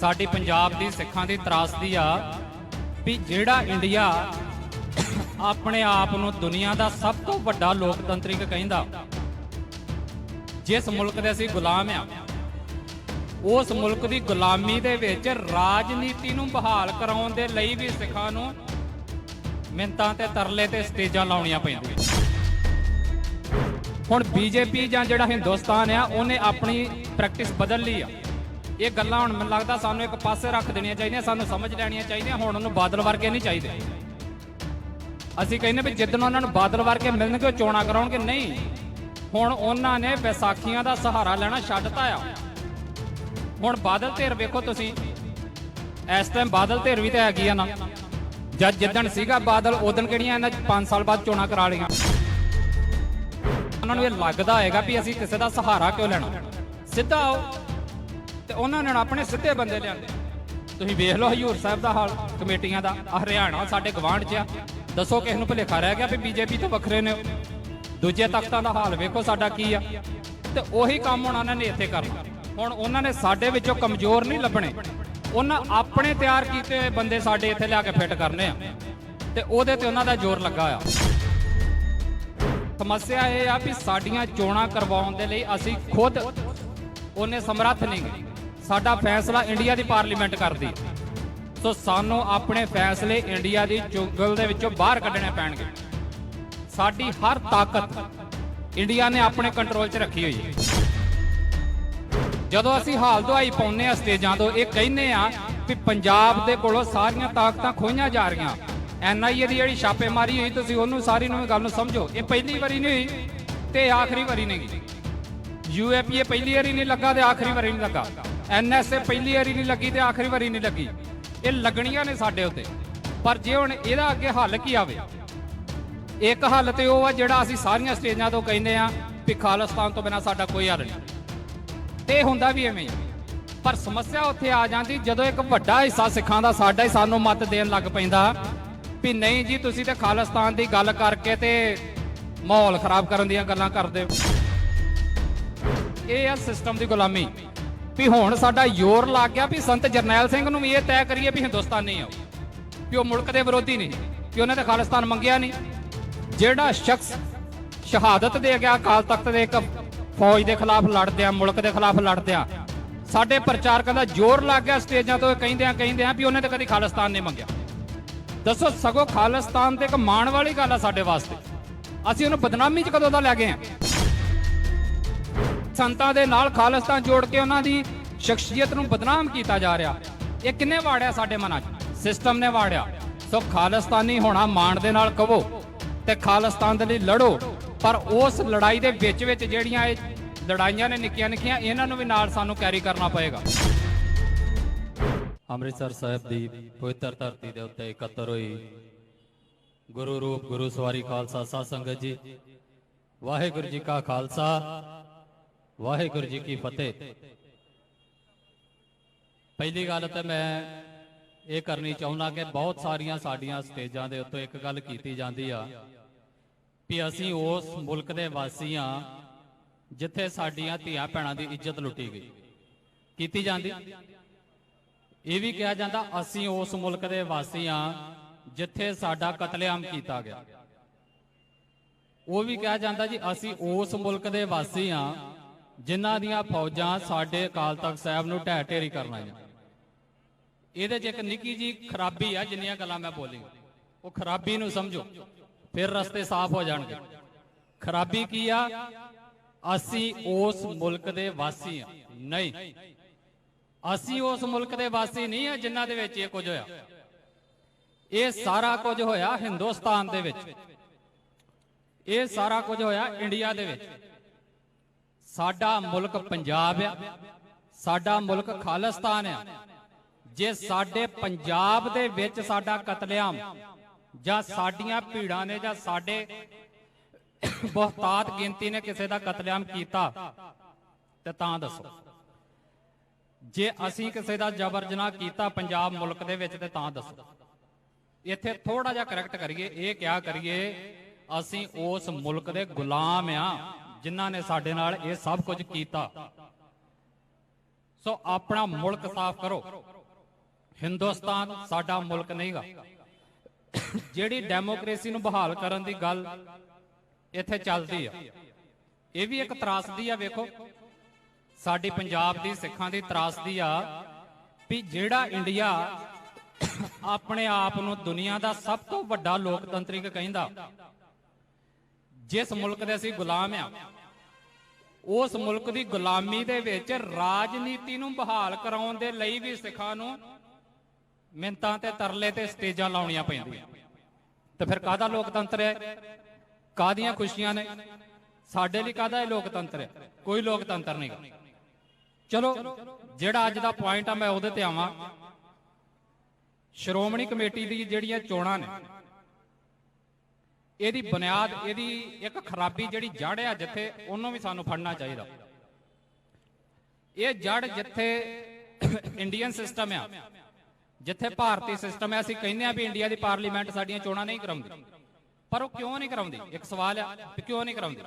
ਸਾਡੀ ਪੰਜਾਬ ਦੀ ਸਿੱਖਾਂ ਦੀ ਤਰਾਸਦੀ ਆ ਵੀ ਜਿਹੜਾ ਇੰਡੀਆ ਆਪਣੇ ਆਪ ਨੂੰ ਦੁਨੀਆ ਦਾ ਸਭ ਤੋਂ ਵੱਡਾ ਲੋਕਤੰਤਰਿਕ ਕਹਿੰਦਾ, ਜਿਸ ਮੁਲਕ ਦੇ ਅਸੀਂ ਗੁਲਾਮ ਆ, ਉਸ ਮੁਲਕ ਦੀ ਗੁਲਾਮੀ ਦੇ ਵਿੱਚ ਰਾਜਨੀਤੀ ਨੂੰ ਬਹਾਲ ਕਰਾਉਣ ਦੇ ਲਈ ਵੀ ਸਿੱਖਾਂ ਨੂੰ ਮਿੰਤਾਂ ਤੇ ਤਰਲੇ ਤੇ ਸਟੇਜਾਂ ਲਾਉਣੀਆਂ ਪੈਂਦੀਆਂ। ਹੁਣ ਬੀਜੇਪੀ ਜਾਂ ਜਿਹੜਾ ਹਿੰਦੁਸਤਾਨ ਆ, ਉਹਨੇ ਆਪਣੀ ਪ੍ਰੈਕਟਿਸ ਬਦਲ ਲਈ ਆ। ਇਹ ਗੱਲਾਂ ਹੁਣ ਮੈਨੂੰ ਲੱਗਦਾ ਸਾਨੂੰ ਇੱਕ ਪਾਸੇ ਰੱਖ ਦੇਣੀਆਂ ਚਾਹੀਦੀਆਂ, ਸਾਨੂੰ ਸਮਝ ਲੈਣੀਆਂ ਚਾਹੀਦੀਆਂ, ਹੁਣ ਉਹਨੂੰ ਬਾਦਲ ਵਰਗੇ ਨਹੀਂ ਚਾਹੀਦੇ। ਅਸੀਂ ਕਹਿੰਦੇ ਵੀ ਜਿੱਦਣ ਉਹਨਾਂ ਨੂੰ ਬਾਦਲ ਵਰਗੇ ਮਿਲਣਗੇ, ਉਹ ਚੋਣਾਂ ਕਰਾਉਣਗੇ, ਨਹੀਂ। ਹੁਣ ਉਹਨਾਂ ਨੇ ਵਿਸਾਖੀਆਂ ਦਾ ਸਹਾਰਾ ਲੈਣਾ ਛੱਡਤਾ ਆ। ਹੁਣ ਬਾਦਲ ਧਿਰ ਵੇਖੋ ਤੁਸੀਂ, ਇਸ ਟਾਈਮ ਬਾਦਲ ਧਿਰ ਵੀ ਤਾਂ ਹੈਗੀ ਆ ਨਾ। ਜਦ ਜਿੱਦਣ ਸੀਗਾ ਬਾਦਲ ਉਦੋਂ ਕਿਹੜੀਆਂ ਇਹਨਾਂ 5 ਸਾਲ ਬਾਅਦ ਚੋਣਾਂ ਕਰਾ ਲਈਆਂ। ਉਹਨਾਂ ਨੂੰ ਇਹ ਲੱਗਦਾ ਹੋਏਗਾ ਵੀ ਅਸੀਂ ਕਿਸੇ ਦਾ ਸਹਾਰਾ ਕਿਉਂ ਲੈਣਾ। ਸਿੱਧਾ ਆਓ ਤੇ ਉਹਨਾਂ ਨੇ ਹੁਣ ਆਪਣੇ ਸਿੱਧੇ ਬੰਦੇ ਲਿਆਂਦੇ। ਤੁਸੀਂ ਵੇਖ ਲਓ ਹਜੂਰ ਸਾਹਿਬ ਦਾ ਹਾਲ, ਕਮੇਟੀਆਂ ਦਾ ਹਰਿਆਣਾ ਸਾਡੇ ਗਵਾਂਢ 'ਚ ਆ। ਦੱਸੋ ਕਿਸ ਨੂੰ ਭੁਲੇਖਾ ਰਹਿ ਗਿਆ ਵੀ ਬੀਜੇਪੀ ਤੋਂ ਵੱਖਰੇ ਨੇ? ਦੂਜੇ ਤਖਤਾਂ ਦਾ ਹਾਲ ਵੇਖੋ ਸਾਡਾ ਕੀ ਆ। ਤੇ ਉਹੀ ਕੰਮ ਹੁਣ ਉਹਨਾਂ ਨੇ ਇੱਥੇ ਕਰਨਾ ਹੁਣ ਉਹਨਾਂ ਨੇ ਸਾਡੇ ਵਿੱਚੋਂ ਕਮਜ਼ੋਰ ਨਹੀਂ ਲੱਭਣੇ। ਉਹਨਾਂ ਆਪਣੇ ਤਿਆਰ ਕੀਤੇ ਹੋਏ ਬੰਦੇ ਸਾਡੇ ਇੱਥੇ ਲਿਆ ਕੇ ਫਿੱਟ ਕਰਨੇ ਆ। ਤੇ ਉਹਦੇ ਤੇ ਉਹਨਾਂ ਦਾ ਜ਼ੋਰ ਲੱਗਾ ਆ। ਸਮੱਸਿਆ ਇਹ ਆ ਵੀ ਸਾਡੀਆਂ ਚੋਣਾਂ ਕਰਵਾਉਣ ਦੇ ਲਈ ਅਸੀਂ ਖੁਦ ਉਹਨੇ ਸਮਰੱਥ ਨਹੀਂ ਗੇ। ਸਾਡਾ ਫੈਸਲਾ ਇੰਡੀਆ ਦੀ ਪਾਰਲੀਮੈਂਟ ਕਰਦੀ। ਸੋ ਸਾਨੂੰ ਆਪਣੇ ਫੈਸਲੇ ਇੰਡੀਆ ਦੀ ਚੁਗਲ ਦੇ ਵਿੱਚੋਂ ਬਾਹਰ ਕੱਢਣੇ ਪੈਣਗੇ। ਸਾਡੀ ਹਰ ਤਾਕਤ ਇੰਡੀਆ ਨੇ ਆਪਣੇ ਕੰਟਰੋਲ 'ਚ ਰੱਖੀ ਹੋਈ ਹੈ। ਜਦੋਂ ਅਸੀਂ ਹਾਲ ਦੁਆਈ ਪਾਉਂਦੇ ਆ ਸਟੇਜਾਂ ਤੋਂ, ਇਹ ਕਹਿੰਦੇ ਆ ਕਿ ਪੰਜਾਬ ਦੇ ਕੋਲੋਂ ਸਾਰੀਆਂ ਤਾਕਤਾਂ ਖੋਈਆਂ ਜਾ ਰਹੀਆਂ। ਐਨਆਈਏ ਦੀ ਜਿਹੜੀ ਛਾਪੇਮਾਰੀ ਹੋਈ, ਤੁਸੀਂ ਉਹਨੂੰ ਸਾਰੀ ਨੂੰ ਗੱਲ ਨੂੰ ਸਮਝੋ। ਇਹ ਪਹਿਲੀ ਵਾਰੀ ਨਹੀਂ ਹੋਈ ਤੇ ਇਹ ਆਖਰੀ ਵਾਰੀ ਨਹੀਂ ਗਈ। ਯੂਏਪੀਏ ਪਹਿਲੀ ਵਾਰੀ ਨਹੀਂ ਲੱਗਾ ਤੇ ਆਖਰੀ ਵਾਰੀ ਨਹੀਂ ਲੱਗਾ। ਐਨਐਸਏ ਪਹਿਲੀ ਵਾਰੀ ਨਹੀਂ ਲੱਗੀ ਤੇ ਆਖਰੀ ਵਾਰੀ ਨਹੀਂ ਲੱਗੀ। ਇਹ ਲੱਗਣੀਆਂ ਨੇ ਸਾਡੇ ਉੱਤੇ। ਪਰ ਜੇ ਹੁਣ ਇਹਦਾ ਅੱਗੇ ਹੱਲ ਕੀ ਆਵੇ? ਇੱਕ ਹੱਲ ਤੇ ਉਹ ਆ ਜਿਹੜਾ ਅਸੀਂ ਸਾਰੀਆਂ ਸਟੇਜਾਂ ਤੋਂ ਕਹਿੰਦੇ ਆ ਵੀ ਖਾਲਿਸਤਾਨ ਤੋਂ ਬਿਨਾ ਸਾਡਾ ਕੋਈ ਹੱਲ ਨਹੀਂ। ਤੇ ਇਹ ਹੁੰਦਾ ਵੀ ਐਵੇਂ ਪਰ ਸਮੱਸਿਆ ਉੱਥੇ ਆ ਜਾਂਦੀ ਜਦੋਂ ਇੱਕ ਵੱਡਾ ਹਿੱਸਾ ਸਿੱਖਾਂ ਦਾ ਸਾਡਾ ਹੀ ਸਾਨੂੰ ਮਤ ਦੇਣ ਲੱਗ ਪੈਂਦਾ ਵੀ ਨਹੀਂ ਜੀ, ਤੁਸੀਂ ਤਾਂ ਖਾਲਿਸਤਾਨ ਦੀ ਗੱਲ ਕਰਕੇ ਤੇ ਮਾਹੌਲ ਖਰਾਬ ਕਰਨ ਦੀਆਂ ਗੱਲਾਂ ਕਰਦੇ ਹੋ। ਇਹ ਆ ਸਿਸਟਮ ਦੀ ਗੁਲਾਮੀ। ਵੀ ਹੁਣ ਸਾਡਾ ਜ਼ੋਰ ਲੱਗ ਗਿਆ ਵੀ ਸੰਤ ਜਰਨੈਲ ਸਿੰਘ ਨੂੰ ਵੀ ਇਹ ਤੈਅ ਕਰੀਏ ਵੀ ਹਿੰਦੁਸਤਾਨੀ ਆਓ ਵੀ ਉਹ ਮੁਲਕ ਦੇ ਵਿਰੋਧੀ ਨਹੀਂ ਕਿ ਉਹਨਾਂ ਤਾਂ ਖਾਲਿਸਤਾਨ ਮੰਗਿਆ ਨਹੀਂ। ਜਿਹੜਾ ਸ਼ਖਸ ਸ਼ਹਾਦਤ ਦੇ ਗਿਆ, ਅਕਾਲ ਤਖਤ ਦੇ ਇੱਕ ਫੌਜ ਦੇ ਖਿਲਾਫ ਲੜਦਿਆਂ, ਮੁਲਕ ਦੇ ਖਿਲਾਫ ਲੜਦਿਆਂ, ਸਾਡੇ ਪ੍ਰਚਾਰਕਾਂ ਦਾ ਜ਼ੋਰ ਲੱਗ ਗਿਆ ਸਟੇਜਾਂ ਤੋਂ ਕਹਿੰਦੇ ਆ ਕਹਿੰਦੇ ਕਹਿੰਦਿਆਂ ਵੀ ਉਹਨੇ ਤਾਂ ਕਦੀ ਖਾਲਿਸਤਾਨ ਨਹੀਂ ਮੰਗਿਆ। ਦੱਸੋ, ਸਗੋਂ ਖਾਲਿਸਤਾਨ ਤੇ ਇੱਕ ਮਾਣ ਵਾਲੀ ਗੱਲ ਆ ਸਾਡੇ ਵਾਸਤੇ। ਅਸੀਂ ਉਹਨੂੰ ਬਦਨਾਮੀ 'ਚ ਕਦੋਂ ਦਾ ਲੈ ਗਏ ਆ? ਸੰਤਾਂ ਦੇ ਨਾਲ ਖਾਲਿਸਤਾਨ ਜੋੜ ਕੇ ਉਹਨਾਂ ਦੀ ਸ਼ਖਸੀਅਤ ਨੂੰ ਬਦਨਾਮ ਕੀਤਾ ਜਾ ਰਿਹਾ। ਇਹ ਕਿੰਨੇ ਵਾੜਿਆ ਸਾਡੇ ਮਨਾਂ 'ਚ? ਸਿਸਟਮ ਨੇ ਵਾੜਿਆ। ਸੋ ਖਾਲਿਸਤਾਨੀ ਹੋਣਾ ਮਾਣ ਦੇ ਨਾਲ ਕਹੋ ਤੇ ਖਾਲਿਸਤਾਨ ਦੇ ਲਈ ਲੜੋ। ਪਰ ਉਸ ਲੜਾਈ ਦੇ ਵਿੱਚ ਵਿੱਚ ਜਿਹੜੀਆਂ ਇਹ ਲੜਾਈਆਂ ਨੇ ਨਿੱਕੀਆਂ ਨਿੱਕੀਆਂ, ਇਹਨਾਂ ਨੂੰ ਵੀ ਨਾਲ ਸਾਨੂੰ ਕੈਰੀ ਕਰਨਾ ਪਏਗਾ। ਅੰਮ੍ਰਿਤਸਰ ਸਾਹਿਬ ਦੀ ਪਵਿੱਤਰ ਧਰਤੀ ਦੇ ਉੱਤੇ ਇਕੱਤਰ ਹੋਈ ਗੁਰੂ ਰੂਪ ਗੁਰੂ ਸਵਾਰੀ ਖਾਲਸਾ ਸਾਧ ਸੰਗਤ ਜੀ। ਵਾਹਿਗੁਰੂ ਜੀ ਕਾ ਖਾਲਸਾ। ਵਾਹਿਗੁਰੂ ਜੀ ਕੀ ਫਤਿਹ। ਪਹਿਲੀ ਗੱਲ ਤਾਂ ਮੈਂ ਇਹ ਕਰਨੀ ਚਾਹੁੰਦਾ ਕਿ ਬਹੁਤ ਸਾਰੀਆਂ ਸਾਡੀਆਂ ਸਟੇਜਾਂ ਦੇ ਉੱਤੇ ਇੱਕ ਗੱਲ ਕੀਤੀ ਜਾਂਦੀ ਆ ਵੀ ਅਸੀਂ ਉਸ ਮੁਲਕ ਦੇ ਵਾਸੀ ਆ ਜਿੱਥੇ ਸਾਡੀਆਂ ਧੀਆਂ ਭੈਣਾਂ ਦੀ ਇੱਜ਼ਤ ਲੁੱਟੀ ਗਈ। ਕੀਤੀ ਜਾਂਦੀ? ਇਹ ਵੀ ਕਿਹਾ ਜਾਂਦਾ ਅਸੀਂ ਉਸ ਮੁਲਕ ਦੇ ਵਾਸੀ ਆ ਜਿੱਥੇ ਸਾਡਾ ਕਤਲੇਆਮ ਕੀਤਾ ਗਿਆ। ਉਹ ਵੀ ਕਿਹਾ ਜਾਂਦਾ ਜੀ ਅਸੀਂ ਉਸ ਮੁਲਕ ਦੇ ਵਾਸੀ ਆ ਜਿਨ੍ਹਾਂ ਦੀਆਂ ਫੌਜਾਂ ਸਾਡੇ ਅਕਾਲ ਤਖਤ ਸਾਹਿਬ ਨੂੰ ਢਹਿ ਢੇਰੀ ਕਰਨ ਆਈਆਂ। ਇਹਦੇ 'ਚ ਇੱਕ ਨਿੱਕੀ ਜੀ ਖਰਾਬੀ ਆ, ਜਿੰਨੀਆਂ ਗੱਲਾਂ ਮੈਂ ਬੋਲੀ ਉਹ ਖਰਾਬੀ ਨੂੰ ਸਮਝੋ, ਫਿਰ ਰਸਤੇ ਸਾਫ਼ ਹੋ ਜਾਣਗੇ। ਖਰਾਬੀ ਕੀ ਆ? ਅਸੀਂ ਉਸ ਮੁਲਕ ਦੇ ਵਾਸੀ ਆ। ਨਹੀਂ। ਅਸੀਂ ਉਸ ਮੁਲਕ ਦੇ ਵਾਸੀ ਨਹੀਂ ਆ ਜਿਨ੍ਹਾਂ ਦੇ ਵਿੱਚ ਇਹ ਕੁਝ ਹੋਇਆ। ਇਹ ਸਾਰਾ ਕੁਝ ਹੋਇਆ ਹਿੰਦੁਸਤਾਨ ਦੇ ਵਿੱਚ। ਇਹ ਸਾਰਾ ਕੁਝ ਹੋਇਆ ਇੰਡੀਆ ਦੇ ਵਿੱਚ। ਸਾਡਾ ਮੁਲਕ ਪੰਜਾਬ ਆ, ਸਾਡਾ ਮੁਲਕ ਖਾਲਿਸਤਾਨ ਆ। ਜੇ ਸਾਡੇ ਪੰਜਾਬ ਦੇ ਵਿੱਚ ਸਾਡਾ ਕਤਲੇਆਮ ਜਾਂ ਸਾਡੀਆਂ ਭੀੜਾਂ ਨੇ ਜਾਂ ਸਾਡੇ ਬਹੁਤਾਤ ਗਿਣਤੀ ਨੇ ਕਿਸੇ ਦਾ ਕਤਲੇਆਮ ਕੀਤਾ, ਤੇ ਤਾਂ ਦੱਸੋ। ਜੇ ਅਸੀਂ ਕਿਸੇ ਦਾ ਜਬਰ ਜਨਾਹ ਕੀਤਾ ਪੰਜਾਬ ਮੁਲਕ ਦੇ ਵਿੱਚ, ਤੇ ਤਾਂ ਦੱਸੋ। ਇੱਥੇ ਥੋੜਾ ਜਿਹਾ ਕਰੈਕਟ ਕਰੀਏ, ਇਹ ਕਿਹਾ ਕਰੀਏ, ਅਸੀਂ ਉਸ ਮੁਲਕ ਦੇ ਗੁਲਾਮ ਆ। ਜਿਨ੍ਹਾਂ ਨੇ ਸਾਡੇ ਨਾਲ ਇਹ ਸਭ ਕੁਝ ਕੀਤਾ। ਸੋ ਆਪਣਾ ਮੁਲਕ ਸਾਫ਼ ਕਰੋ। ਹਿੰਦੁਸਤਾਨ ਸਾਡਾ ਮੁਲਕ ਨਹੀਂਗਾ। ਜਿਹੜੀ ਡੈਮੋਕ੍ਰੇਸੀ ਨੂੰ ਬਹਾਲ ਕਰਨ ਦੀ ਗੱਲ ਇੱਥੇ ਚੱਲਦੀ ਆ। ਇਹ ਵੀ ਇੱਕ ਤਰਾਸਦੀ ਆ, ਵੇਖੋ। ਸਾਡੀ ਪੰਜਾਬ ਦੀ, ਸਿੱਖਾਂ ਦੀ ਤਰਾਸਦੀ ਆ ਵੀ ਜਿਹੜਾ ਇੰਡੀਆ ਆਪਣੇ ਆਪ ਨੂੰ ਦੁਨੀਆ ਦਾ ਸਭ ਤੋਂ ਵੱਡਾ ਲੋਕਤੰਤਰਿਕ ਕਹਿੰਦਾ ਜਿਸ ਮੁਲਕ ਦੇ ਅਸੀਂ ਗੁਲਾਮ ਆ, ਉਸ ਮੁਲਕ ਦੀ ਗੁਲਾਮੀ ਦੇ ਵਿੱਚ ਰਾਜਨੀਤੀ ਨੂੰ ਬਹਾਲ ਕਰਾਉਣ ਦੇ ਲਈ ਵੀ ਸਿੱਖਾਂ ਨੂੰ ਮਿੰਤਾਂ ਤੇ ਤਰਲੇ ਤੇ ਸਟੇਜਾਂ ਲਾਉਣੀਆਂ ਪੈਂਦੀਆਂ। ਤੇ ਫਿਰ ਕਾਹਦਾ ਲੋਕਤੰਤਰ ਹੈ? ਕਾਹਦੀਆਂ ਖੁਸ਼ੀਆਂ ਨੇ? ਸਾਡੇ ਲਈ ਕਾਹਦਾ ਇਹ ਲੋਕਤੰਤਰ ਹੈ? ਕੋਈ ਲੋਕਤੰਤਰ ਨਹੀਂ। ਚਲੋ, ਜਿਹੜਾ ਅੱਜ ਦਾ ਪੁਆਇੰਟ ਆ, ਮੈਂ ਉਹਦੇ ਤੇ ਆਵਾਂ। ਸ਼੍ਰੋਮਣੀ ਕਮੇਟੀ ਦੀ ਜਿਹੜੀਆਂ ਚੋਣਾਂ ਨੇ ਇਹਦੀ ਬੁਨਿਆਦ, ਇਹਦੀ ਇੱਕ ਖਰਾਬੀ ਜਿਹੜੀ ਜੜ ਆ ਜਿੱਥੇ, ਉਹਨੂੰ ਵੀ ਸਾਨੂੰ ਫੜਨਾ ਚਾਹੀਦਾ। ਇਹ ਜੜ ਜਿੱਥੇ ਇੰਡੀਅਨ ਸਿਸਟਮ ਆ, ਜਿੱਥੇ ਭਾਰਤੀ ਸਿਸਟਮ ਹੈ ਅਸੀਂ ਕਹਿੰਦੇ ਆ ਵੀ ਇੰਡੀਆ ਦੀ ਪਾਰਲੀਮੈਂਟ ਸਾਡੀਆਂ ਚੋਣਾਂ ਨਹੀਂ ਕਰਾਉਂਦੀ। ਪਰ ਉਹ ਕਿਉਂ ਨਹੀਂ ਕਰਾਉਂਦੀ? ਇੱਕ ਸਵਾਲ ਆ, ਵੀ ਕਿਉਂ ਨਹੀਂ ਕਰਾਉਂਦੀ?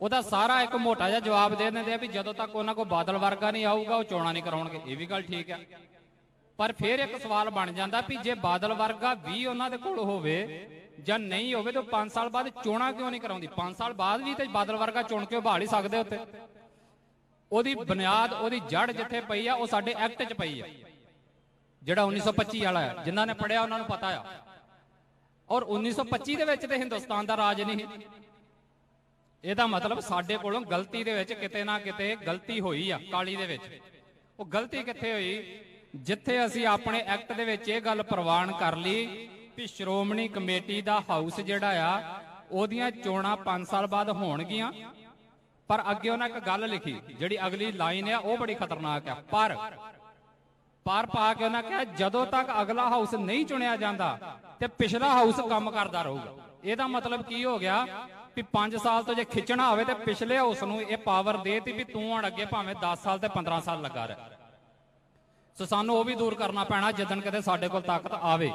ਉਹਦਾ ਸਾਰਾ ਇੱਕ ਮੋਟਾ ਜਿਹਾ ਜਵਾਬ ਦੇ ਦਿੰਦੇ ਆ ਵੀ ਜਦੋਂ ਤੱਕ ਉਹਨਾਂ ਕੋਲ ਬਾਦਲ ਵਰਗਾ ਨਹੀਂ ਆਊਗਾ, ਉਹ ਚੋਣਾਂ ਨਹੀਂ ਕਰਾਉਣਗੇ। ਇਹ ਵੀ ਗੱਲ ਠੀਕ ਆ। ਪਰ ਫਿਰ ਇੱਕ ਸਵਾਲ ਬਣ ਜਾਂਦਾ ਵੀ ਜੇ ਬਾਦਲ ਵਰਗਾ ਵੀ ਉਹਨਾਂ ਦੇ ਕੋਲ ਹੋਵੇ ਜਾਂ ਨਹੀਂ ਹੋਵੇ ਤਾਂ 5 ਸਾਲ ਬਾਅਦ ਚੋਣਾਂ ਕਿਉਂ ਨਹੀਂ ਕਰਾਉਂਦੀ? 5 ਸਾਲ ਬਾਅਦ ਵੀ ਤੇ ਬਾਦਲ ਵਰਗਾ ਚੁਣ ਕੇ ਉਭਾਲ ਹੀ ਸਕਦੇ ਉੱਤੇ ਉਹਦੀ ਬੁਨਿਆਦ, ਉਹਦੀ ਜੜ ਜਿੱਥੇ ਪਈ ਆ, ਉਹ ਸਾਡੇ ਐਕਟ 'ਚ ਪਈ ਆ। ਜਿਹੜਾ 1925 ਵਾਲਾ ਹੈ ਜਿਨ੍ਹਾਂ ਨੇ ਪੜਿਆ ਉਹਨਾਂ ਨੂੰ ਪਤਾ ਆ। ਔਰ 1925 ਦੇ ਵਿੱਚ ਤੇ ਹਿੰਦੁਸਤਾਨ ਦਾ ਰਾਜ ਨਹੀਂ। ਸੀ। ਇਹਦਾ ਮਤਲਬ ਸਾਡੇ ਕੋਲੋਂ ਗਲਤੀ ਦੇ ਵਿੱਚ ਕਿਤੇ ਨਾ ਕਿਤੇ ਗਲਤੀ ਹੋਈ ਆ, ਕਾਲੀ ਦੇ ਵਿੱਚ। ਉਹ ਗਲਤੀ ਕਿੱਥੇ ਹੋਈ? ਜਿੱਥੇ ਅਸੀਂ ਆਪਣੇ ਐਕਟ ਦੇ ਵਿੱਚ ਇਹ ਗੱਲ ਪ੍ਰਵਾਨ ਕਰ ਲਈ ਵੀ ਸ਼੍ਰੋਮਣੀ ਕਮੇਟੀ ਦਾ ਹਾਊਸ ਜਿਹੜਾ ਆ, ਉਹਦੀਆਂ ਚੋਣਾਂ 5 ਸਾਲ ਬਾਅਦ ਹੋਣਗੀਆਂ। ਪਰ ਅੱਗੇ ਉਹਨਾਂ ਇੱਕ ਗੱਲ ਲਿਖੀ, ਜਿਹੜੀ ਅਗਲੀ ਲਾਈਨ ਆ, ਉਹ ਬੜੀ ਖਤਰਨਾਕ ਆ। ਪਰ, ਪਾਰ ਪਾ ਕੇ ਉਹਨਾਂ ਕਿਹਾ, ਜਦੋਂ ਤੱਕ ਅਗਲਾ ਹਾਊਸ ਨਹੀਂ ਚੁਣਿਆ ਜਾਂਦਾ ਤੇ ਪਿਛਲਾ ਹਾਊਸ ਕੰਮ ਕਰਦਾ ਰਹੂਗਾ। ਇਹਦਾ ਮਤਲਬ ਕੀ ਹੋ ਗਿਆ ਵੀ 5 ਸਾਲ ਤੋਂ ਜੇ ਖਿੱਚਣਾ ਹੋਵੇ ਤੇ ਪਿਛਲੇ ਹਾਊਸ ਨੂੰ ਇਹ ਪਾਵਰ ਦੇਤੀ ਵੀ ਤੂੰ ਹੁਣ ਅੱਗੇ ਭਾਵੇਂ 10 ਸਾਲ ਤੇ 15 ਸਾਲ ਲੱਗਾ ਰਹਿ। ਸੋ ਸਾਨੂੰ ਉਹ ਵੀ ਦੂਰ ਕਰਨਾ ਪੈਣਾ, ਜਦੋਂ ਕਦੇ ਸਾਡੇ ਕੋਲ ਤਾਕਤ ਆਵੇ।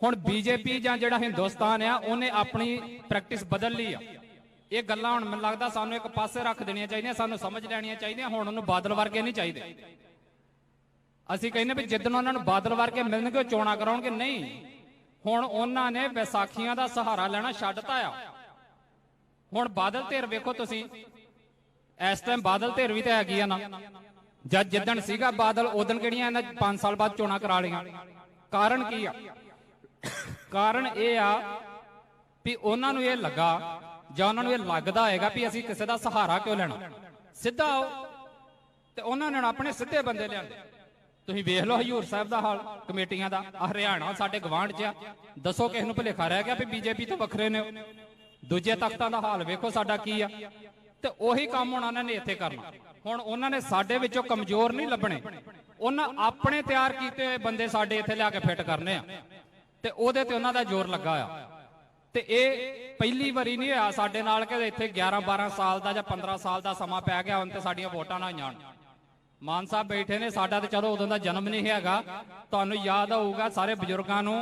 ਹੁਣ ਬੀਜੇਪੀ ਜਾਂ ਜਿਹੜਾ ਹਿੰਦੁਸਤਾਨ ਆ, ਉਹਨੇ ਆਪਣੀ ਪ੍ਰੈਕਟਿਸ ਬਦਲ ਲਈ ਆ। ਇਹ ਗੱਲਾਂ ਹੁਣ ਮੈਨੂੰ ਲੱਗਦਾ ਸਾਨੂੰ ਇੱਕ ਪਾਸੇ ਰੱਖ ਦੇਣੀਆਂ ਚਾਹੀਦੀਆਂ, ਸਾਨੂੰ ਸਮਝ ਲੈਣੀਆਂ ਚਾਹੀਦੀਆਂ, ਹੁਣ ਉਹਨੂੰ ਬਾਦਲ ਵਰਗੇ ਨਹੀਂ ਚਾਹੀਦੇ। ਅਸੀਂ ਕਹਿੰਦੇ ਵੀ ਜਿੱਦਣ ਉਹਨਾਂ ਨੂੰ ਬਾਦਲ ਵਰਗੇ ਮਿਲਣਗੇ, ਉਹ ਚੋਣਾਂ ਕਰਾਉਣਗੇ, ਨਹੀਂ। ਹੁਣ ਉਹਨਾਂ ਨੇ ਵਿਸਾਖੀਆਂ ਦਾ ਸਹਾਰਾ ਲੈਣਾ ਛੱਡਤਾ ਆ। ਹੁਣ ਬਾਦਲ ਧਿਰ ਵੇਖੋ ਤੁਸੀਂ, ਇਸ ਟਾਈਮ ਬਾਦਲ ਧਿਰ ਵੀ ਤਾਂ ਹੈਗੀ ਆ ਨਾ। ਜਦ ਜਿੱਦਣ ਸੀਗਾ ਬਾਦਲ ਉਦੋਂ ਕਿਹੜੀਆਂ ਇਹਨਾਂ 5 ਸਾਲ ਬਾਅਦ ਚੋਣਾਂ ਕਰਾ ਲਈਆਂ। ਕਾਰਨ ਕੀ ਆ? ਕਾਰਨ ਇਹ ਆ ਵੀ ਉਹਨਾਂ ਨੂੰ ਇਹ ਲੱਗਾ, ਜਾਂ ਉਹਨਾਂ ਨੂੰ ਇਹ ਲੱਗਦਾ ਹੋਏਗਾ ਵੀ ਅਸੀਂ ਕਿਸੇ ਦਾ ਸਹਾਰਾ ਕਿਉਂ ਲੈਣਾ। ਸਿੱਧਾ ਆਓ ਤੇ ਉਹਨਾਂ ਨੇ ਆਪਣੇ ਸਿੱਧੇ ਬੰਦੇ ਲਿਆਂਦੇ। ਤੁਸੀਂ ਵੇਖ ਲਓ ਹਜੂਰ ਸਾਹਿਬ ਦਾ ਹਾਲ, ਕਮੇਟੀਆਂ ਦਾ ਹਰਿਆਣਾ ਸਾਡੇ ਗਵਾਂਢ 'ਚ ਆ। ਦੱਸੋ ਕਿਸ ਨੂੰ ਭੁਲੇਖਾ ਰਹਿ ਗਿਆ ਵੀ ਬੀਜੇਪੀ ਤੋਂ ਵੱਖਰੇ ਨੇ ਦੂਜੇ ਤਖਤਾਂ ਦਾ ਹਾਲ ਵੇਖੋ ਸਾਡਾ ਕੀ ਆ। ਤੇ ਉਹੀ ਕੰਮ ਹੁਣ ਉਹਨਾਂ ਨੇ ਇੱਥੇ ਕਰਨਾ। ਹੁਣ ਉਹਨਾਂ ਨੇ ਸਾਡੇ ਵਿੱਚੋਂ ਕਮਜ਼ੋਰ ਨਹੀਂ ਲੱਭਣੇ। ਉਹਨਾਂ ਆਪਣੇ ਤਿਆਰ ਕੀਤੇ ਹੋਏ ਬੰਦੇ ਸਾਡੇ ਇੱਥੇ ਲਿਆ ਕੇ ਫਿੱਟ ਕਰਨੇ ਆ। ਤੇ ਉਹਦੇ ਤੇ ਉਹਨਾਂ ਦਾ ਜ਼ੋਰ ਲੱਗਾ ਆ ਤੇ ਇਹ ਪਹਿਲੀ ਵਾਰੀ ਨਹੀਂ ਹੋਇਆ ਸਾਡੇ ਨਾਲ ਕਿ ਇੱਥੇ 11 12 ਸਾਲ ਦਾ ਜਾਂ 15 ਸਾਲ ਦਾ ਸਮਾਂ ਪੈ ਗਿਆ, ਹੁਣ ਤੇ ਸਾਡੀਆਂ ਵੋਟਾਂ ਨਾ ਜਾਣ ਮਾਨ ਸਾਹਿਬ ਬੈਠੇ ਨੇ, ਸਾਡਾ ਤੇ ਚਲੋ ਉਦੋਂ ਦਾ ਜਨਮ ਨਹੀਂ ਹੈਗਾ। ਤੁਹਾਨੂੰ ਯਾਦ ਆਊਗਾ ਸਾਰੇ ਬਜ਼ੁਰਗਾਂ ਨੂੰ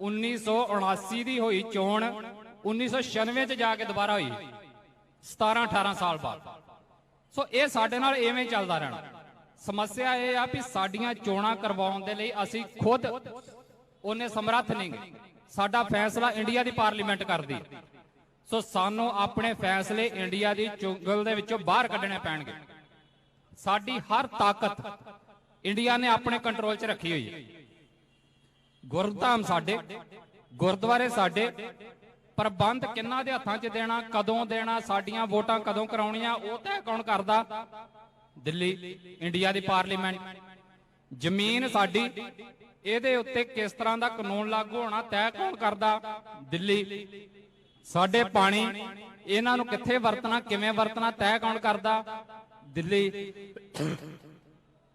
1979 ਦੀ ਹੋਈ ਚੋਣ 1996 ਚ ਜਾ ਕੇ ਦੁਬਾਰਾ ਹੋਈ। 17 18 ਸਾਲ ਬਾਅਦ। ਸੋ ਇਹ ਸਾਡੇ ਨਾਲ ਐਵੇਂ ਚੱਲਦਾ ਰਹਿਣਾ। ਸਮੱਸਿਆ ਇਹ ਆ ਵੀ ਸਾਡੀਆਂ ਚੋਣਾਂ ਕਰਵਾਉਣ ਦੇ ਲਈ ਅਸੀਂ ਖੁਦ ਉਹਨੇ ਸਮਰੱਥ ਨਹੀਂ। ਸਾਡਾ ਫੈਸਲਾ ਇੰਡੀਆ ਦੀ ਪਾਰਲੀਮੈਂਟ ਕਰਦੀ। ਸੋ ਸਾਨੂੰ ਆਪਣੇ ਫੈਸਲੇ ਇੰਡੀਆ ਦੀ ਚੁੰਗਲ ਦੇ ਵਿੱਚੋਂ ਬਾਹਰ ਕੱਢਣੇ ਪੈਣਗੇ। ਸਾਡੀ ਹਰ ਤਾਕਤ ਇੰਡੀਆ ਨੇ ਆਪਣੇ ਕੰਟਰੋਲ 'ਚ ਰੱਖੀ ਹੋਈ ਹੈ। ਗੁਰਧਾਮ ਸਾਡੇ, ਗੁਰਦੁਆਰੇ ਸਾਡੇ, ਪ੍ਰਬੰਧ ਕਿੰਨਾ ਦੇ ਹੱਥਾਂ 'ਚ ਦੇਣਾ, ਕਦੋਂ ਦੇਣਾ, ਸਾਡੀਆਂ ਵੋਟਾਂ ਕਦੋਂ ਕਰਾਉਣੀਆਂ, ਉਹ ਤੈਅ ਕੌਣ ਕਰਦਾ? ਦਿੱਲੀ, ਇੰਡੀਆ ਦੀ ਪਾਰਲੀਮੈਂਟ। ਜ਼ਮੀਨ ਸਾਡੀ, ਇਹਦੇ ਉੱਤੇ ਕਿਸ ਤਰ੍ਹਾਂ ਦਾ ਕਾਨੂੰਨ ਲਾਗੂ ਹੋਣਾ, ਤੈਅ ਕੌਣ ਕਰਦਾ? ਦਿੱਲੀ। ਸਾਡੇ ਪਾਣੀ, ਇਹਨਾਂ ਨੂੰ ਕਿੱਥੇ ਵਰਤਣਾ, ਕਿਵੇਂ ਵਰਤਣਾ, ਤੈਅ ਕੌਣ ਕਰਦਾ? ਦਿੱਲੀ।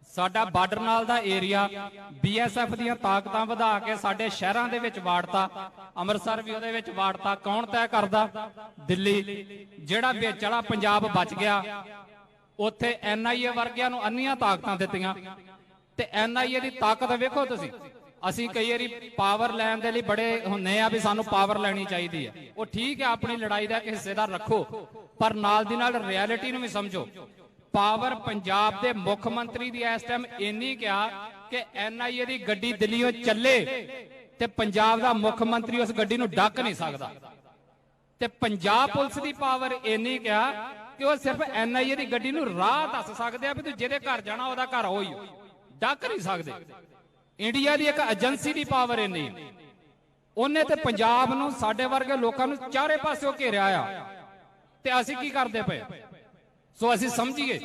ਸਾਡਾ ਬਾਰਡਰ ਨਾਲ ਦਾ ਏਰੀਆ ਬੀਐਸਐਫ ਦੀਆਂ ਤਾਕਤਾਂ ਵਧਾ ਕੇ ਸਾਡੇ ਸ਼ਹਿਰਾਂ ਦੇ ਵਿੱਚ ਵਾੜਤਾ, ਅੰਮ੍ਰਿਤਸਰ ਵੀ ਉਹਦੇ ਵਿੱਚ ਵਾੜਤਾ, ਕੌਣ ਤੈਅ ਕਰਦਾ? ਦਿੱਲੀ। ਜਿਹੜਾ ਵਿੱਚ ਵਾਲਾ ਪੰਜਾਬ ਬਚ ਗਿਆ, ਉੱਥੇ ਐਨਆਈਏ ਵਰਗਿਆਂ ਨੂੰ ਅੰਨੀਆਂ ਤਾਕਤਾਂ ਦਿੱਤੀਆਂ। ਤੇ ਐਨਆਈਏ ਦੀ ਤਾਕਤ ਵੇਖੋ ਤੁਸੀਂ। ਅਸੀਂ ਕਈ ਵਾਰੀ ਪਾਵਰ ਲੈਣ ਦੇ ਲਈ ਬੜੇ ਹੁੰਨੇ ਆ ਵੀ ਸਾਨੂੰ ਪਾਵਰ ਲੈਣੀ ਚਾਹੀਦੀ ਹੈ ਉਹ ਠੀਕ ਹੈ ਆਪਣੀ ਲੜਾਈ ਦਾ ਇੱਕ ਹਿੱਸੇਦਾਰ ਰੱਖੋ, ਪਰ ਨਾਲ ਦੀ ਨਾਲ ਰਿਐਲਿਟੀ ਨੂੰ ਵੀ ਸਮਝੋ। ਪਾਵਰ ਪੰਜਾਬ ਦੇ ਮੁੱਖ ਮੰਤਰੀ ਦੀ ਇਸ ਟਾਈਮ ਇੰਨੀ ਕਿਹਾ ਕਿ ਐਨਆਈਏ ਦੀ ਗੱਡੀ ਦਿੱਲੀੋਂ ਚੱਲੇ ਤੇ ਪੰਜਾਬ ਦਾ ਮੁੱਖ ਮੰਤਰੀ ਉਸ ਗੱਡੀ ਨੂੰ ਡੱਕ ਨਹੀਂ ਸਕਦਾ। ਤੇ ਪੰਜਾਬ ਪੁਲਿਸ ਦੀ ਪਾਵਰ ਇੰਨੀ ਕਿਹਾ ਕਿ ਉਹ ਸਿਰਫ ਐਨਆਈਏ ਦੀ ਗੱਡੀ ਨੂੰ ਰਾਹ ਦੱਸ ਸਕਦੇ ਆ ਵੀ ਤੂੰ ਜਿਹਦੇ ਘਰ ਜਾਣਾ, ਉਹਦਾ ਘਰ ਹੋਈ ਡੱਕ ਨਹੀਂ ਸਕਦੇ। ਇੰਡੀਆ ਦੀ ਇੱਕ ਏਜੰਸੀ ਦੀ ਪਾਵਰ ਇੰਨੀ। ਉਹਨੇ ਤੇ ਪੰਜਾਬ ਨੂੰ, ਸਾਡੇ ਵਰਗੇ ਲੋਕਾਂ ਨੂੰ ਚਾਰੇ ਪਾਸਿਓਂ ਘੇਰਿਆ ਆ। ਤੇ ਅਸੀਂ ਕੀ ਕਰਦੇ ਪਏ? ਸੋ ਅਸੀਂ ਸਮਝੀਏ,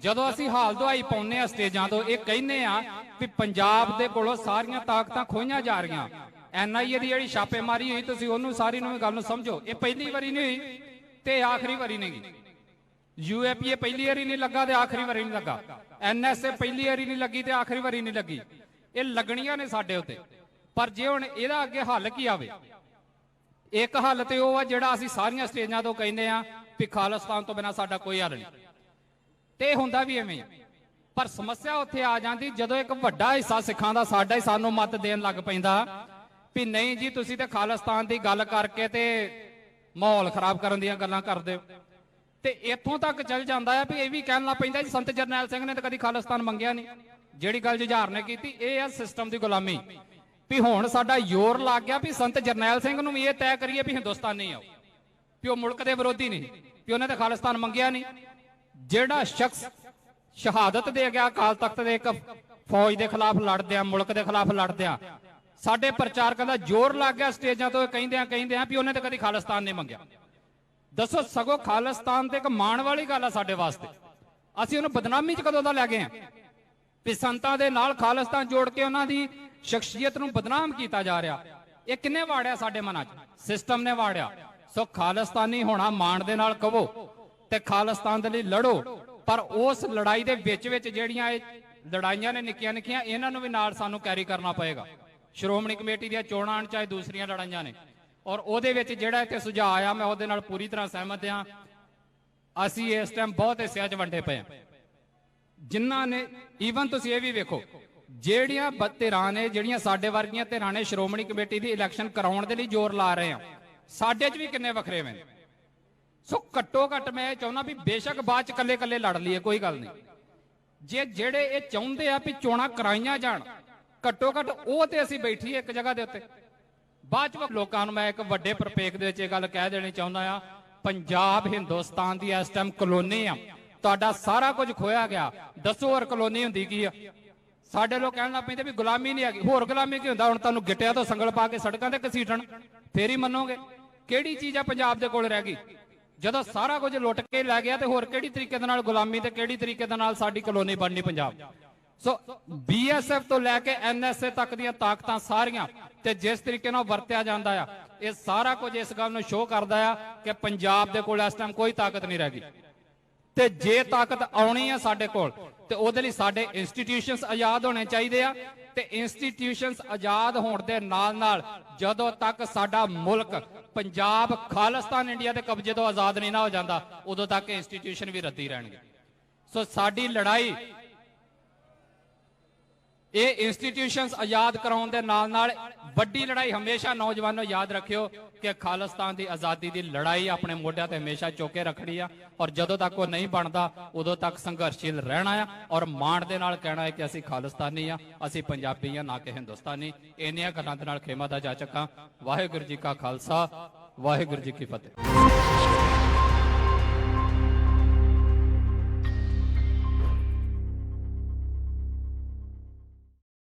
ਜਦੋਂ ਅਸੀਂ ਹਾਲ ਦੁਆਈ ਪਾਉਨੇ ਆ ਸਟੇਜਾਂ ਤੋਂ, ਇਹ ਕਹਿੰਨੇ ਆ ਵੀ ਪੰਜਾਬ ਦੇ ਕੋਲੋਂ ਸਾਰੀਆਂ ਤਾਕਤਾਂ ਖੋਈਆਂ ਜਾ ਰਹੀਆਂ। ਐਨਆਈਏ ਦੀ ਜਿਹੜੀ ਛਾਪੇਮਾਰੀ ਹੋਈ, ਤੁਸੀਂ ਉਹਨੂੰ ਸਾਰੀ ਨੂੰ ਗੱਲ ਨੂੰ ਸਮਝੋ। ਇਹ ਪਹਿਲੀ ਵਾਰੀ ਨਹੀਂ ਹੋਈ ਤੇ ਆਖਰੀ ਵਾਰੀ ਨਹੀਂ। ਗਈ ਯੂਏਪੀਏ ਪਹਿਲੀ ਵਾਰੀ ਨਹੀਂ ਲੱਗਾ ਤੇ ਆਖਰੀ ਵਾਰੀ ਨਹੀਂ ਲੱਗਾ। ਐਨਐਸਏ ਪਹਿਲੀ ਵਾਰੀ ਨਹੀਂ ਲੱਗੀ ਤੇ ਆਖਰੀ ਵਾਰੀ ਨਹੀਂ ਲੱਗੀ। ਇਹ ਲੱਗਣੀਆਂ ਨੇ ਸਾਡੇ ਉੱਤੇ। ਪਰ ਜੇ ਹੁਣ ਇਹਦਾ ਅੱਗੇ ਹੱਲ ਕੀ ਆਵੇ? ਇੱਕ ਹੱਲ ਤੇ ਉਹ ਆ ਜਿਹੜਾ ਅਸੀਂ ਸਾਰੀਆਂ ਸਟੇਜਾਂ ਤੋਂ ਕਹਿੰਦੇ ਆ ਵੀ ਖਾਲਿਸਤਾਨ ਤੋਂ ਬਿਨਾ ਸਾਡਾ ਕੋਈ ਹੱਲ ਨਹੀਂ। ਤੇ ਇਹ ਹੁੰਦਾ ਵੀ ਐਵੇਂ ਪਰ ਸਮੱਸਿਆ ਉੱਥੇ ਆ ਜਾਂਦੀ ਜਦੋਂ ਇੱਕ ਵੱਡਾ ਹਿੱਸਾ ਸਿੱਖਾਂ ਦਾ ਸਾਡਾ ਹੀ ਸਾਨੂੰ ਮਤ ਦੇਣ ਲੱਗ ਪੈਂਦਾ ਵੀ ਨਹੀਂ ਜੀ, ਤੁਸੀਂ ਤੇ ਖਾਲਿਸਤਾਨ ਦੀ ਗੱਲ ਕਰਕੇ ਤੇ ਮਾਹੌਲ ਖਰਾਬ ਕਰਨ ਦੀਆਂ ਗੱਲਾਂ ਕਰਦੇ ਹੋ। ਤੇ ਇੱਥੋਂ ਤੱਕ ਚੱਲ ਜਾਂਦਾ ਆ ਵੀ ਇਹ ਵੀ ਕਹਿਣ ਲੱਗ ਪੈਂਦਾ ਜੀ, ਸੰਤ ਜਰਨੈਲ ਸਿੰਘ ਨੇ ਤਾਂ ਕਦੀ ਖਾਲਿਸਤਾਨ ਮੰਗਿਆ ਨਹੀਂ। ਜਿਹੜੀ ਗੱਲ ਜੁਝਾਰ ਨੇ ਕੀਤੀ, ਇਹ ਆ ਸਿਸਟਮ ਦੀ ਗੁਲਾਮੀ। ਵੀ ਹੁਣ ਸਾਡਾ ਜ਼ੋਰ ਲੱਗ ਗਿਆ ਵੀ ਸੰਤ ਜਰਨੈਲ ਸਿੰਘ ਨੂੰ ਵੀ ਇਹ ਤੈਅ ਕਰੀਏ ਵੀ ਹਿੰਦੁਸਤਾਨੀ ਆ ਵੀ ਉਹ ਮੁਲਕ ਦੇ ਵਿਰੋਧੀ ਨਹੀਂ, ਵੀ ਉਹਨੇ ਤਾਂ ਖਾਲਿਸਤਾਨ ਮੰਗਿਆ ਨਹੀਂ। ਜਿਹੜਾ ਸ਼ਖਸ ਸ਼ਹਾਦਤ ਦੇ ਗਿਆ ਅਕਾਲ ਤਖਤ ਦੇ ਇੱਕ ਫੌਜ ਦੇ ਖਿਲਾਫ ਲੜਦਿਆਂ, ਮੁਲਕ ਦੇ ਖਿਲਾਫ ਲੜਦਿਆਂ, ਸਾਡੇ ਪ੍ਰਚਾਰਕਾਂ ਦਾ ਜ਼ੋਰ ਲੱਗ ਗਿਆ, ਸਟੇਜਾਂ ਤੋਂ ਇਹ ਕਹਿੰਦਿਆਂ ਕਹਿੰਦਿਆਂ ਵੀ ਉਹਨੇ ਤਾਂ ਕਦੀ ਖਾਲਿਸਤਾਨ ਨਹੀਂ ਮੰਗਿਆ। ਦੱਸੋ, ਸਗੋਂ ਖਾਲਿਸਤਾਨ ਤੇ ਇੱਕ ਮਾਣ ਵਾਲੀ ਗੱਲ ਆ ਸਾਡੇ ਵਾਸਤੇ। ਅਸੀਂ ਉਹਨੂੰ ਬਦਨਾਮੀ ਚ ਕਦੋਂ ਦਾ ਲੈ ਗਏ ਆ? ਵੀ ਸੰਤਾਂ ਦੇ ਨਾਲ ਖਾਲਿਸਤਾਨ ਜੋੜ ਕੇ ਉਹਨਾਂ ਦੀ ਸ਼ਖਸੀਅਤ ਨੂੰ ਬਦਨਾਮ ਕੀਤਾ ਜਾ ਰਿਹਾ। ਇਹ ਕਿੰਨੇ ਵਾੜਿਆ ਸਾਡੇ ਮਨਾਂ 'ਚ? ਸਿਸਟਮ ਨੇ ਵਾੜਿਆ। ਸੋ ਖਾਲਿਸਤਾਨੀ ਹੋਣਾ ਮਾਣ ਦੇ ਨਾਲ ਕਹੋ ਤੇ ਖਾਲਿਸਤਾਨ ਦੇ ਲਈ ਲੜੋ। ਪਰ ਉਸ ਲੜਾਈ ਦੇ ਵਿੱਚ ਵਿੱਚ ਜਿਹੜੀਆਂ ਇਹ ਲੜਾਈਆਂ ਨੇ ਨਿੱਕੀਆਂ ਨਿੱਕੀਆਂ, ਇਹਨਾਂ ਨੂੰ ਵੀ ਨਾਲ ਸਾਨੂੰ ਕੈਰੀ ਕਰਨਾ ਪਏਗਾ। ਸ਼੍ਰੋਮਣੀ ਕਮੇਟੀ ਦੀਆਂ ਚੋਣਾਂ ਚਾਹੇ ਦੂਸਰੀਆਂ ਲੜਾਈਆਂ ਨੇ। ਔਰ ਉਹਦੇ ਵਿੱਚ ਜਿਹੜਾ ਇੱਥੇ ਸੁਝਾਅ ਆਇਆ, ਮੈਂ ਉਹਦੇ ਨਾਲ ਪੂਰੀ ਤਰ੍ਹਾਂ ਸਹਿਮਤ ਹਾਂ। ਅਸੀਂ ਇਸ ਟਾਈਮ ਬਹੁਤ ਹਿੱਸਿਆਂ 'ਚ ਵੰਡੇ ਪਏ ਹਾਂ। ਜਿਨ੍ਹਾਂ ਨੇ ਈਵਨ ਤੁਸੀਂ ਇਹ ਵੀ ਵੇਖੋ, ਜਿਹੜੀਆਂ ਬ- ਧਿਰਾਂ ਨੇ, ਜਿਹੜੀਆਂ ਸਾਡੇ ਵਰਗੀਆਂ ਧਿਰਾਂ ਨੇ ਸ਼੍ਰੋਮਣੀ ਕਮੇਟੀ ਦੀ ਇਲੈਕਸ਼ਨ ਕਰਾਉਣ ਦੇ ਲਈ ਜ਼ੋਰ ਲਾ ਰਹੇ ਆ ਸਾਡੇ 'ਚ ਵੀ ਕਿੰਨੇ ਵੱਖਰੇ ਵੇ ਨੇ। ਸੋ ਘੱਟੋ ਘੱਟ ਮੈਂ ਇਹ ਚਾਹੁੰਦਾ ਵੀ ਬੇਸ਼ੱਕ ਬਾਅਦ 'ਚ ਕੱਲੇ ਕੱਲੇ ਲੜ ਲਈਏ, ਕੋਈ ਗੱਲ ਨਹੀਂ। ਜੇ ਜਿਹੜੇ ਇਹ ਚਾਹੁੰਦੇ ਆ ਵੀ ਚੋਣਾਂ ਕਰਾਈਆਂ ਜਾਣ ਘੱਟੋ ਘੱਟ ਉਹ ਤੇ ਅਸੀਂ ਬੈਠੀਏ ਇੱਕ ਜਗ੍ਹਾ ਦੇ ਉੱਤੇ। ਬਾਅਦ ਚ ਲੋਕਾਂ ਨੂੰ ਮੈਂ ਇੱਕ ਵੱਡੇ ਪ੍ਰਪੇਖ ਦੇ ਵਿੱਚ ਇਹ ਗੱਲ ਕਹਿ ਦੇਣੀ ਚਾਹੁੰਦਾ ਆ ਪੰਜਾਬ, ਹਿੰਦੁਸਤਾਨ ਦੀ ਇਸ ਟਾਈਮ ਕਲੋਨੀ ਆ। ਤੁਹਾਡਾ ਸਾਰਾ ਕੁਝ ਖੋਇਆ ਗਿਆ। ਦੱਸੋ ਹੋਰ ਕਲੋਨੀ ਹੁੰਦੀ ਕੀ ਆ? ਸਾਡੇ ਲੋਕ ਕਹਿਣ ਲੱਗ ਪੈਂਦੇ ਵੀ ਗੁਲਾਮੀ ਨਹੀਂ ਹੈਗੀ। ਹੋਰ ਗੁਲਾਮੀ ਕੀ ਹੁੰਦਾ? ਹੁਣ ਤੁਹਾਨੂੰ ਗਿੱਟਿਆਂ ਤੋਂ ਸੰਗਲ ਪਾ ਕੇ ਸੜਕਾਂ ਤੇ ਘਸੀਟਣ, ਫੇਰ ਹੀ ਮੰਨੋਗੇ? ਕਿਹੜੀ ਚੀਜ਼ ਆ ਪੰਜਾਬ ਦੇ ਕੋਲ ਰਹਿ ਗਈ? ਜਦੋਂ ਸਾਰਾ ਕੁਝ ਲੁੱਟ ਕੇ ਲੈ ਗਿਆ ਤੇ ਹੋਰ ਕਿਹੜੀ ਤਰੀਕੇ ਦੇ ਨਾਲ ਗੁਲਾਮੀ ਤੇ ਕਿਹੜੀ ਤਰੀਕੇ ਦੇ ਨਾਲ ਸਾਡੀ ਕਲੋਨੀ ਬਣਨੀ ਪੰਜਾਬ? ਸੋ ਬੀਐਸਐਫ ਤੋਂ ਲੈ ਕੇ ਐਨਐਸਏ ਤੱਕ ਦੀਆਂ ਤਾਕਤਾਂ ਸਾਰੀਆਂ ਤੇ ਜਿਸ ਤਰੀਕੇ ਨਾਲ ਵਰਤਿਆ ਜਾਂਦਾ ਆ, ਇਹ ਸਾਰਾ ਕੁਝ ਇਸ ਗੱਲ ਨੂੰ ਸ਼ੋਅ ਕਰਦਾ ਆ ਕਿ ਪੰਜਾਬ ਦੇ ਕੋਲ ਇਸ ਟਾਈਮ ਕੋਈ ਤਾਕਤ ਨਹੀਂ ਰਹਿ ਗਈ। ਤੇ ਜੇ ਤਾਕਤ ਆਉਣੀ ਆ ਸਾਡੇ ਕੋਲ, ਤੇ ਉਹਦੇ ਲਈ ਸਾਡੇ ਇੰਸਟੀਟਿਊਸ਼ਨਸ ਆਜ਼ਾਦ ਹੋਣੇ ਚਾਹੀਦੇ ਆ, ਤੇ ਇੰਸਟੀਟਿਊਸ਼ਨਸ ਆਜ਼ਾਦ ਹੋਣ ਦੇ ਨਾਲ ਨਾਲ ਜਦੋਂ ਤੱਕ ਸਾਡਾ ਮੁਲਕ ਪੰਜਾਬ ਖਾਲਿਸਤਾਨ ਇੰਡੀਆ ਦੇ ਕਬਜ਼ੇ ਤੋਂ ਆਜ਼ਾਦ ਨਹੀਂ ਨਾ ਹੋ ਜਾਂਦਾ, ਉਦੋਂ ਤੱਕ ਇੰਸਟੀਟਿਊਸ਼ਨ ਵੀ ਰੱਦੀ ਰਹਿਣਗੇ। ਸੋ ਸਾਡੀ ਲੜਾਈ ਇਹ ਇੰਸਟੀਟਿਊਸ਼ਨਸ ਆਜ਼ਾਦ ਕਰਾਉਣ ਦੇ ਨਾਲ ਨਾਲ ਵੱਡੀ ਲੜਾਈ ਹਮੇਸ਼ਾ ਨੌਜਵਾਨੋ ਯਾਦ ਰੱਖਿਓ ਕਿ ਖਾਲਿਸਤਾਨ ਦੀ ਆਜ਼ਾਦੀ ਦੀ ਲੜਾਈ ਆਪਣੇ ਮੋਢਿਆਂ ਤੇ ਹਮੇਸ਼ਾ ਚੁੱਕੇ ਰੱਖਣੀ ਆ ਔਰ ਜਦੋਂ ਤੱਕ ਉਹ ਨਹੀਂ ਬਣਦਾ, ਉਦੋਂ ਤੱਕ ਸੰਘਰਸ਼ੀਲ ਰਹਿਣਾ ਆ ਔਰ ਮਾਣ ਦੇ ਨਾਲ ਕਹਿਣਾ ਹੈ ਕਿ ਅਸੀਂ ਖਾਲਿਸਤਾਨੀ ਆ, ਅਸੀਂ ਪੰਜਾਬੀ ਆ, ਨਾ ਕਿ ਹਿੰਦੁਸਤਾਨੀ। ਇੰਨੀਆਂ ਗੱਲਾਂ ਦੇ ਨਾਲ ਖੇਮਾ ਦਾ ਜਾ ਚੱਕਾਂ। ਵਾਹਿਗੁਰੂ ਜੀ ਕਾ ਖਾਲਸਾ, ਵਾਹਿਗੁਰੂ ਜੀ ਕੀ ਫਤਿਹ।